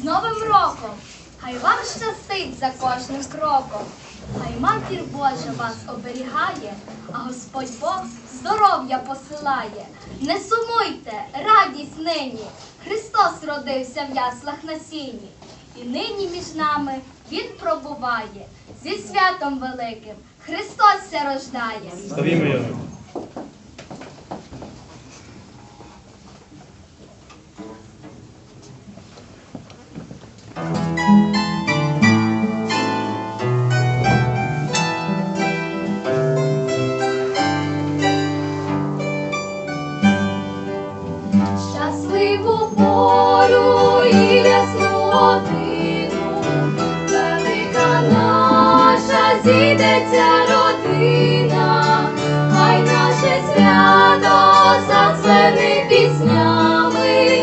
З Новим роком! Хай вам щастить за кожним кроком. Хай матір Божа вас оберігає, а Господь Бог здоров'я посилає. Не сумуйте, радість нині. Христос родився в яслах на сіні. І нині між нами Він пробуває. Зі святом великим Христос ся рождає. Славімо його. Наша зійдеться родина, хай наше свято зазвени піснями,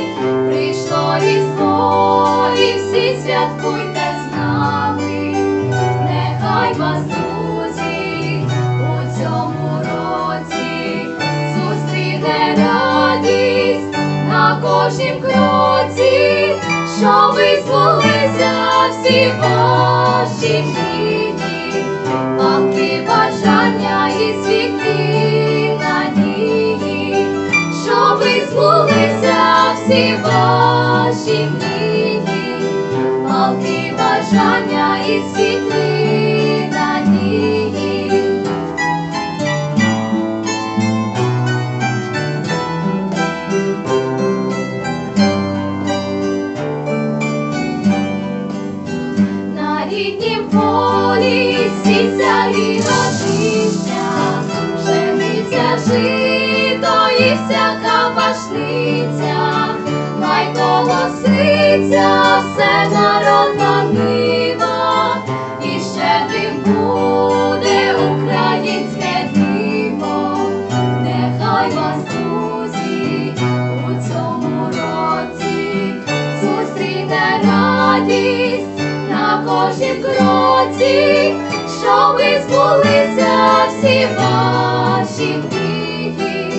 прийшло різдво і всі святкуйте з нами, нехай вас, друзі, у цьому році зустріне радість на кожнім кроці, що ви збулися всі ваші мрії, палки бажання і світи надії, що ви збулися всі ваші мрії, палки бажання і світлі кроці, що ви збулися всі ваші мрії,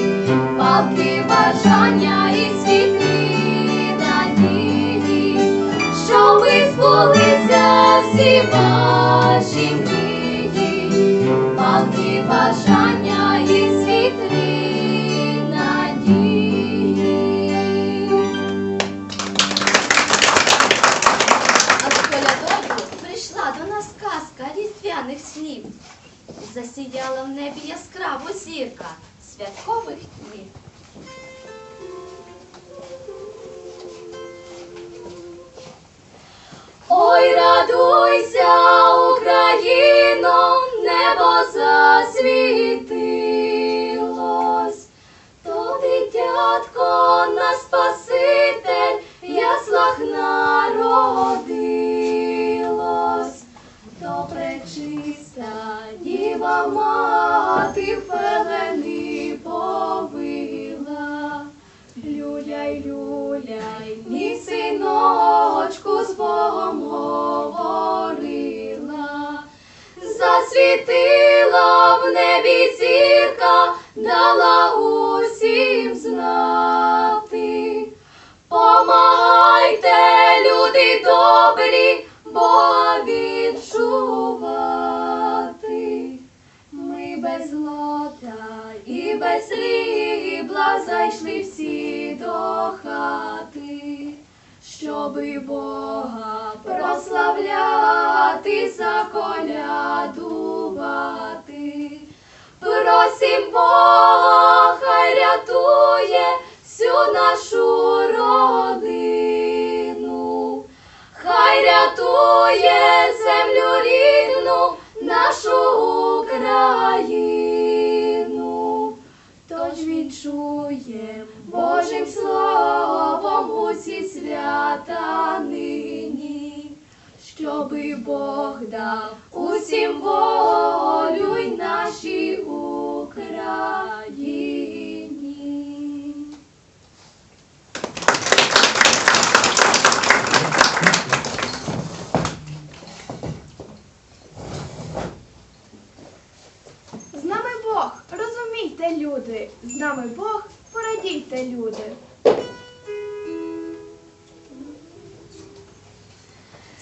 палки бажання і світлі надії, що ви збулися всі ваші мрії, палки бажання Засіяла в небі яскраво зірка святкових днів. Ой, радуйся, Україно, небо засвітилось, то дитятко на Спаситель яслах народилось, добрі, Бога відчувати. Ми без злота і без срібла зайшли всі до хати, щоби Бога прославляти, заколядувати. Просим Бога, хай рятує всю нашу родину, хай рятує землю рідну, нашу Україну. Тож відчує Божим словом усі свята нині, щоби Бог дав усім волю Розумійте, люди, з нами Бог, порадійте, люди.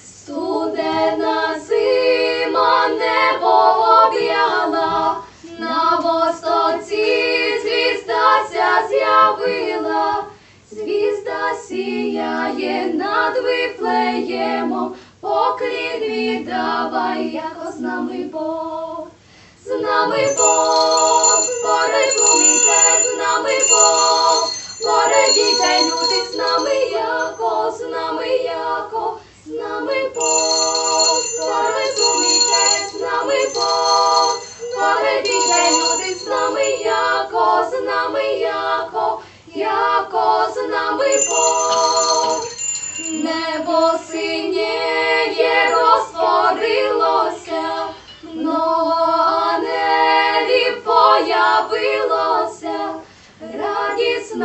Студена зима небо об'яла, на востоці звізда ся з'явила, звізда сіяє над виплеємо, поклін віддавай, як з нами Бог. З нами Бог, порозумійте, з нами Бог, порадійте, люди, з нами яко, з нами яко, з нами Бог, порозумійте, з нами Бог, порадійте, люди, з нами яко, з нами яко, яко, з нами Бог.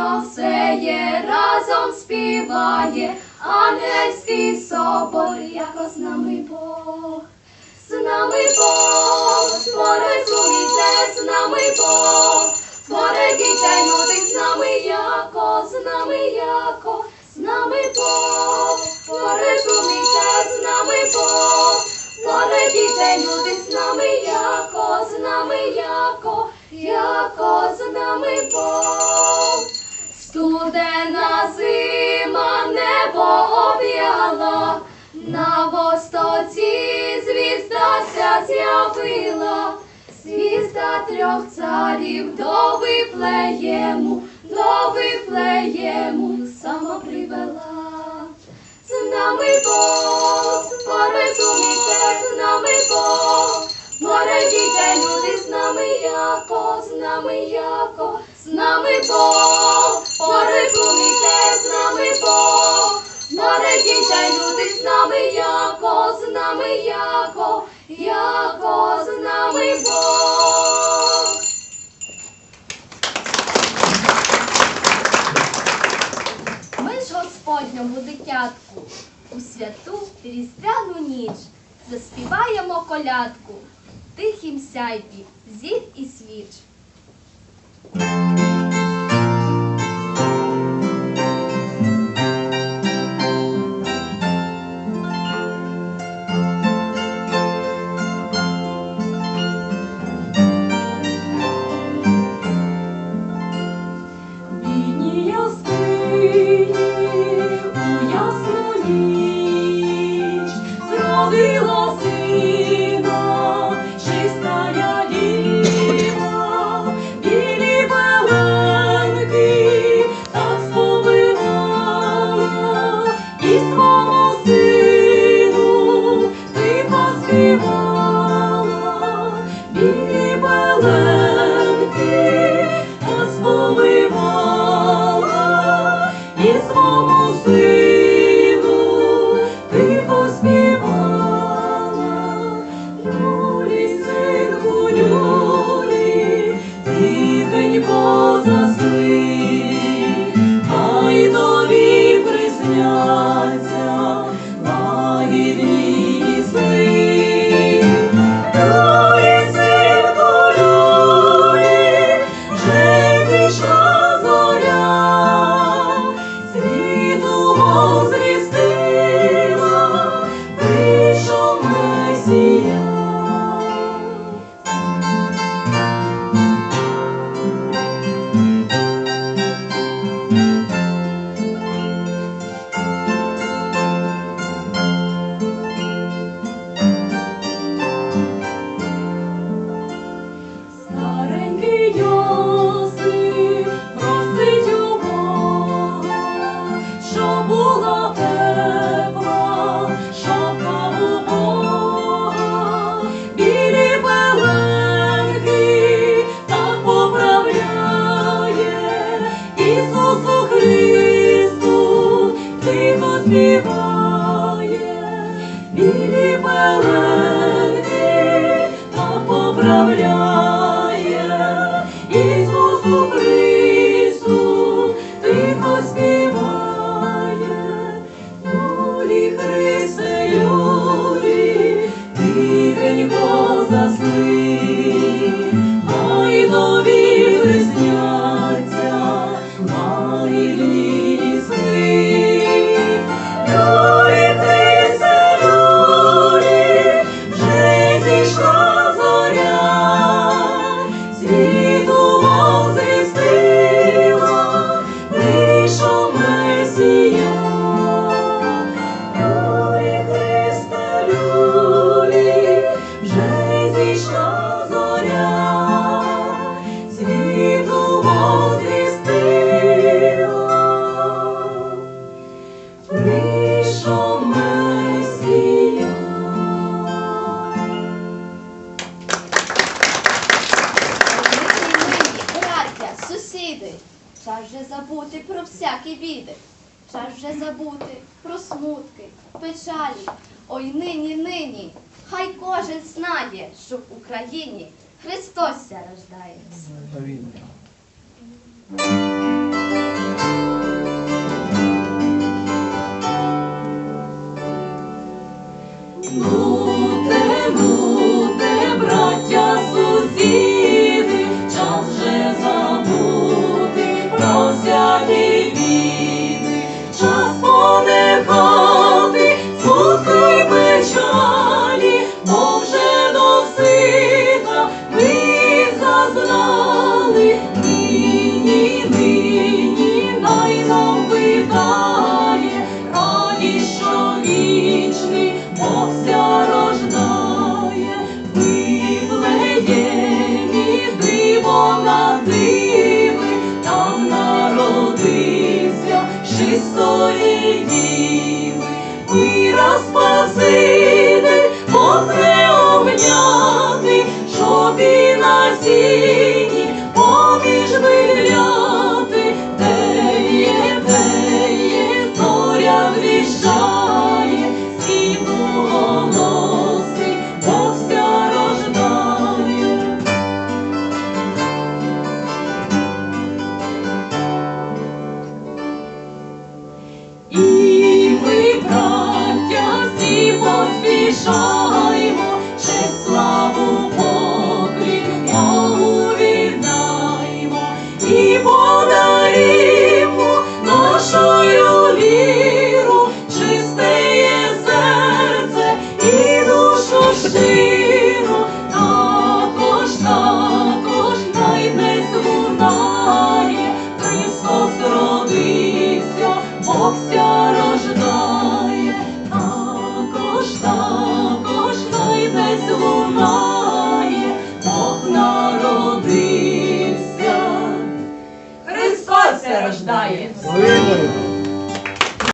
Радісно все є, разом співає, ангельський собор, яко з нами Бог. З нами Бог, порозумійте, з нами Бог, порадійте, люди, з нами яко, з нами яко, з нами Бог, порозумійте, з нами Бог, порадійте, люди, з нами яко, з нами яко, яко, з нами Бог. Студена зима небо об'яла, на востоці звізда ся з'явила, звізда трьох царів до Вифлеєму, до Вифлеєму сама привела. З нами Бог, порозумійте, з нами Бог, порадійте, люди, з нами яко, з нами яко, з нами Бог, порадійте, люди, з нами яко, з нами яко, яко, з нами Бог. Ми ж Господньому дитятку у святу різдвяну ніч заспіваємо колядку тихім сяйві зір і свіч. give you. забути про всякі біди, час вже забути про смутки, печалі. Ой нині, нині. Хай кожен знає, що в Україні Христос рождає. gospel's the